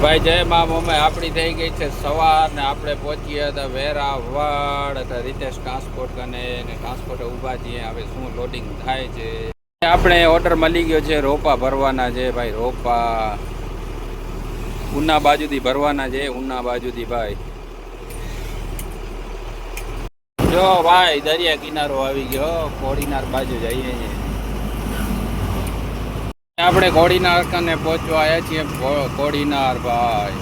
ભાઈ, જય મા મમ્મી આપણી થઈ ગઈ છે સવાર ને આપણે પહોંચીએ હતા વેરાવળ હતા રીતેશ ટ્રાન્સપોર્ટ કને ટ્રાન્સપોર્ટ ઊભા છીએ. હવે શું લોડિંગ થાય છે? આપણે ઓર્ડર મળી ગયો છે, રોપા ભરવાના છે, ભાઈ, રોપા. ઉના બાજુથી ભરવાના છે, ઉના બાજુથી, ભાઈ. જો ભાઈ, દરિયા કિનારો આવી ગયો કોડીનાર બાજુ જઈએ છીએ. આપણે કોડીનાર કને પહોંચવા આવ્યા છીએ ઘોડીનાર ભાઈ.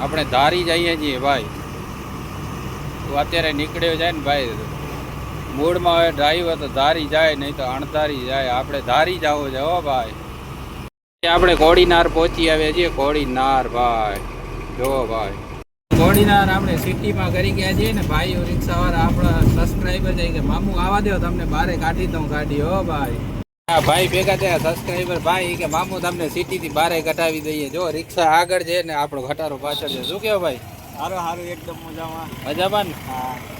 આપણે ધારી જઈએ છીએ ભાઈ. તું અત્યારે નીકળ્યો જાય ને ભાઈ. મૂળમાં હવે ડ્રાઈવર તો ધારી જાય, નહીં તો અણધારી જાય. આપણે ધારી જવું છે હો ભાઈ. આપણે કોડીનાર પહોંચી આવ્યા છીએ. કોડીનાર ભાઈ. જો ભાઈ. ઘોડીનાર આપણે સિટીમાં કરી ગયા છીએ ને ભાઈઓ રિક્ષાવાળા આપણા સબસ્ક્રાઈબર છે કે મામુ આવા દો તમને બારે કાઢી દઉં ગાડી, હો ભાઈ. હા ભાઈ ભેગા થયા સબસ્ક્રાઈબર ભાઈ કે મામુ તમને સિટીથી બારે ઘટાવી દઈએ. જો રિક્ષા આગળ છે ને આપણો ઘટારો પાછળ છે. શું કેવો ભાઈ? સારું સારું એકદમ મજામાં. મજામાં ને? હા.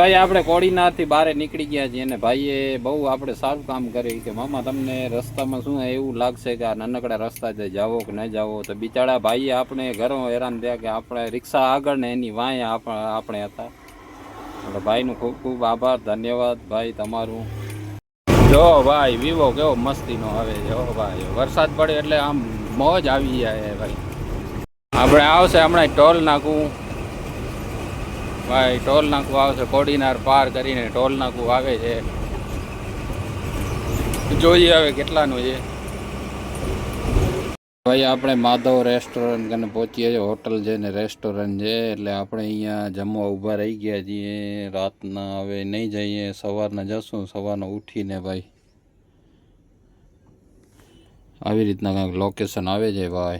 ભાઈ, આપણે કોડીનારથી બહાર નીકળી ગયા છીએ અને ભાઈએ બહુ આપણે સારું કામ કર્યું કે, મામા, તમને રસ્તામાં શું એવું લાગશે કે આ નાનકડા રસ્તા છે. જાવો કે ન જાવો તો બિચારા ભાઈએ આપણે ઘરો હેરાન થયા કે, આપણે રિક્ષા આગળ ને એની વાંય આપ- આપણે હતા. એટલે ભાઈનું ખૂબ ખૂબ આભાર, ધન્યવાદ ભાઈ તમારું. જો ભાઈ, વિવો કેવો મસ્તીનો આવે છે. હો ભાઈ, વરસાદ પડે એટલે આમ મોજ આવી જાય ભાઈ. આપણે આવશે હમણાં ટોલ નાખું. ભાઈ, ટોલ નાકું આવશે કોડીનાર પાર કરીને ટોલ નાકું આવે છે. જોઈએ હવે કેટલાનું છે. ભાઈ, આપણે માધવ રેસ્ટોરન્ટ કને પહોંચીએ છીએ. હોટલ છે ને રેસ્ટોરન્ટ છે, એટલે આપણે અહીંયા જમવા ઊભા રહી ગયા છીએ. રાતના હવે નહીં જઈએ, સવારના જશું, સવારના ઉઠીને ભાઈ. આવી રીતના કાંઈક લોકેશન આવે છે ભાઈ.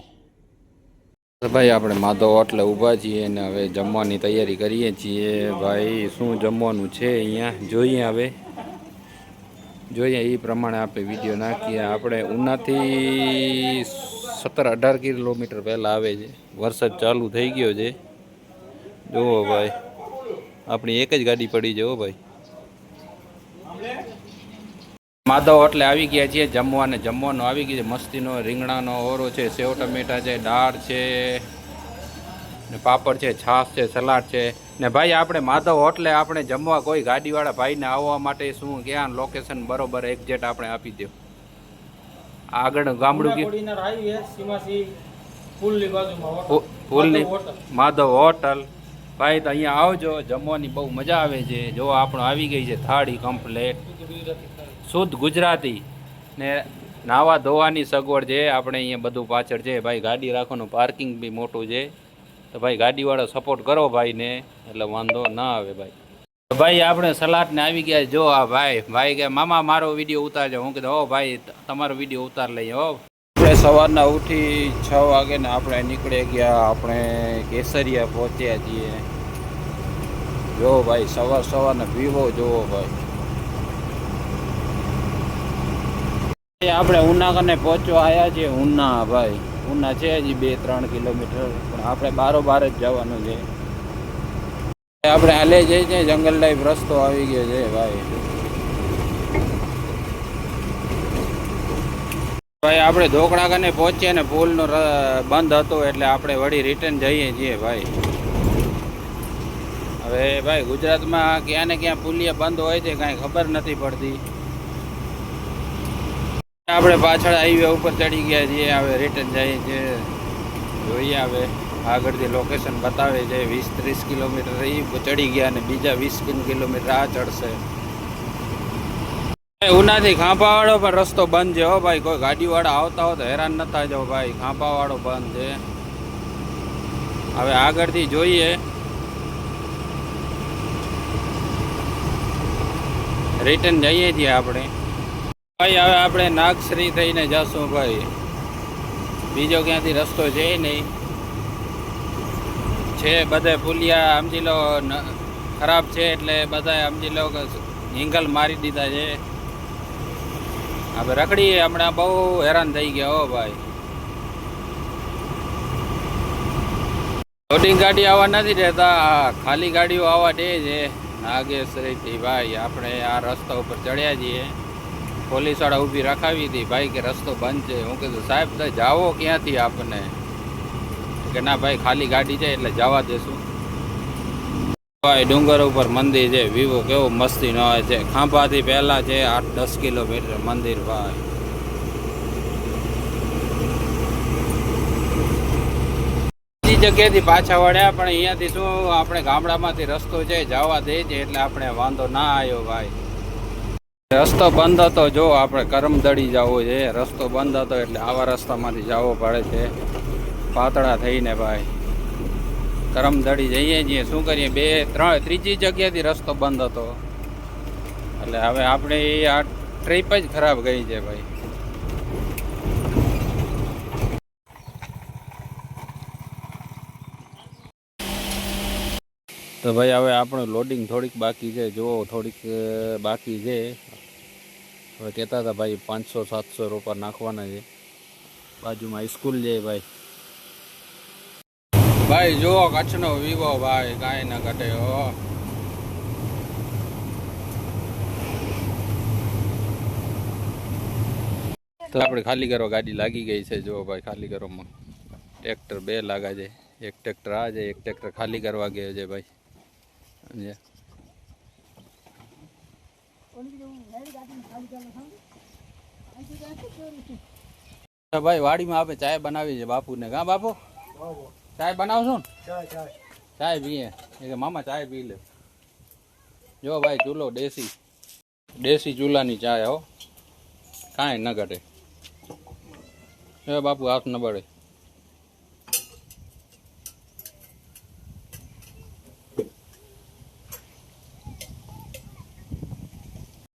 ભાઈ આપણે માધવ હોટલે ઊભા છીએ અને હવે જમવાની તૈયારી કરીએ છીએ. ભાઈ, શું જમવાનું છે અહીંયા? જોઈએ હવે. જોઈએ એ પ્રમાણે આપણે વીડિયો નાખીએ. આપણે ઉનાથી સત્તર અઢાર કિલોમીટર પહેલાં આવે છે. વરસાદ ચાલુ થઈ ગયો છે. જુઓ ભાઈ, આપણી એક જ ગાડી પડી છે હો ભાઈ. માધવ હોટલે આવી ગયા છીએ જમવાને જમવાનું આવી ગયું છે મસ્તીનો રીંગણાનો ઓરો છે સેવ ટમેટા છે દાળ છે ને પાપડ છે છાશ છે સલાડ છે. ને ભાઈ આપણે માધવ હોટલે આપણે જમવા કોઈ ગાડીવાળા ભાઈને આવવા માટે શું ક્યાં લોકેશન બરોબર એક્ઝેક્ટ આપણે આપી દો. આગળ ગામડું હોટલ. માધવ હોટલ. ભાઈ તો અહીંયા આવજો જમવાની બહુ મજા આવે છે. જો આપણો આવી ગઈ છે થાળી કમ્પ્લેટ શુદ્ધ ગુજરાતી ને નાવા ધોવાની સગવડ છે આપણે અહીંયા બધું પાછળ છે. ભાઈ ગાડી રાખવાનું પાર્કિંગ બી મોટું છે. તો ભાઈ ગાડીવાળો સપોર્ટ કરો ભાઈને, એટલે વાંધો ના આવે ભાઈ. ભાઈ આપણે સલાડને આવી ગયા. જો આ ભાઈ ભાઈ કે, મામા, મારો વીડિયો ઉતારજો હું કીધું હો ભાઈ તમારો વીડિયો ઉતાર લઈએ, હો. આપણે સવારના ઉઠી છ વાગે ને આપણે નીકળી ગયા. આપણે કેસરિયા પહોંચ્યા છીએ. જો ભાઈ, સવાર સવારના વિવો જોવો ભાઈ. આપણે ઉના કને પહોંચવા આવ્યા છીએ. ઉના ભાઈ, ઉના છે હજી બે, ત્રણ કિલોમીટર. પણ આપણે બારો બાર જ જવાનું છે. આપણે હાલે જઈએ છીએ જંગલ ટાઈપ રસ્તો આવી ગયો છે ભાઈ. ભાઈ, આપણે ધોકડા કને પહોંચીએ ને પુલનો બંધ હતો એટલે આપણે વળી રિટર્ન જઈએ છીએ ભાઈ. હવે ભાઈ, ગુજરાતમાં ક્યાં ને ક્યાં પુલિયા બંધ હોય છે, કાંઈ ખબર નથી પડતી. આપણે પાછળ હાઈવે ઉપર ચડી ગયા છીએ, હવે રિટર્ન જઈએ છીએ જોઈએ હવે, આગળથી લોકેશન બતાવે છે, વીસ ત્રીસ કિલોમીટર એ ચડી ગયા અને બીજા વીસ કિલોમીટર આ ચડશે. ઉનાથી ખાંભાવાળો પણ રસ્તો બંધ છે હો ભાઈ, કોઈ ગાડીવાળા આવતા હોય તો હેરાન ન થાજો ભાઈ, ખાંભાવાળો બંધ છે. હવે આગળથી જોઈએ. રિટર્ન જઈએ છીએ આપણે. ભાઈ, હવે આપણે નાગશ્રી થઈને જશું ભાઈ. બીજો ક્યાંથી રસ્તો છે નહીં. છે બધે પુલિયા સમજી લો ખરાબ છે એટલે બધા સમજી લો હિંગલ મારી દીધા છે. હવે રખડી હમણાં બહુ હેરાન થઈ ગયા હો ભાઈ. લોડિંગ ગાડી આવવા નથી રહેતા ખાલી ગાડીઓ આવવા દે છે. નાગેશ્રીથી ભાઈ, આપણે આ રસ્તા ઉપર ચડ્યા છીએ. પોલીસવાળા ઊભી રખાવી હતી. ભાઈ કે રસ્તો બંધ છે. હું કીધું, સાહેબ તો જાઓ ક્યાંથી આપણને કે, ના ભાઈ, ખાલી ગાડી છે, એટલે જવા દેશું. ભાઈ ડુંગર ઉપર મંદિર છે. વિવો કેવો મસ્તી ન હોય છે. ખાંભાથી પહેલાં છે આઠ દસ કિલોમીટર મંદિર, ભાઈ. જગ્યાએથી પાછા વળ્યા, પણ અહીંયાથી શું, આપણે ગામડામાંથી રસ્તો છે, જવા દે છે, એટલે આપણે વાંધો ના આવ્યો, ભાઈ. રસ્તો બંધ હતો. જો આપણે કરમદડી જવું છે. રસ્તો બંધ હતો એટલે આવા રસ્તામાંથી જવો પડે છે. પાતળા થઈને ભાઈ. કરમદડી જઈએ છીએ. શું કરીએ? બે, ત્રણ, ત્રીજી જગ્યાથી રસ્તો બંધ હતો. એટલે હવે આપણે આ ટ્રીપ જ ખરાબ ગઈ છે ભાઈ. તો ભાઈ હવે આપણું લોડિંગ થોડીક બાકી છે. જુઓ થોડીક બાકી છે. હવે કહેતા હતા ભાઈ પાંચસો, સાતસો રૂપિયા નાખવાના છે. બાજુમાં સ્કૂલ છે ભાઈ. ભાઈ જુઓ કચ્છનો વિવો ભાઈ, કાંઈ ના ઘટે હો. તો આપણે ખાલી કરો ગાડી લાગી ગઈ છે. જુઓ ભાઈ ખાલી કરવામાં ટ્રેક્ટર બે લાગા છે. એક ટ્રેક્ટર આ છે, એક ટ્રેક્ટર ખાલી કરવા ગયો છે ભાઈ. તો ભાઈ, વાડીમાં આપણે ચાય બનાવી છે બાપુને. કા બાપુ? ચાય બનાવશો ને? ચાય પીએ. કે મામા ચાય પી લે. જો ભાઈ, ચૂલો દેશી. દેશી ચૂલાની ચાય હો. કાંઈ ન ઘટે. એ બાપુ, હાથ ન બળે.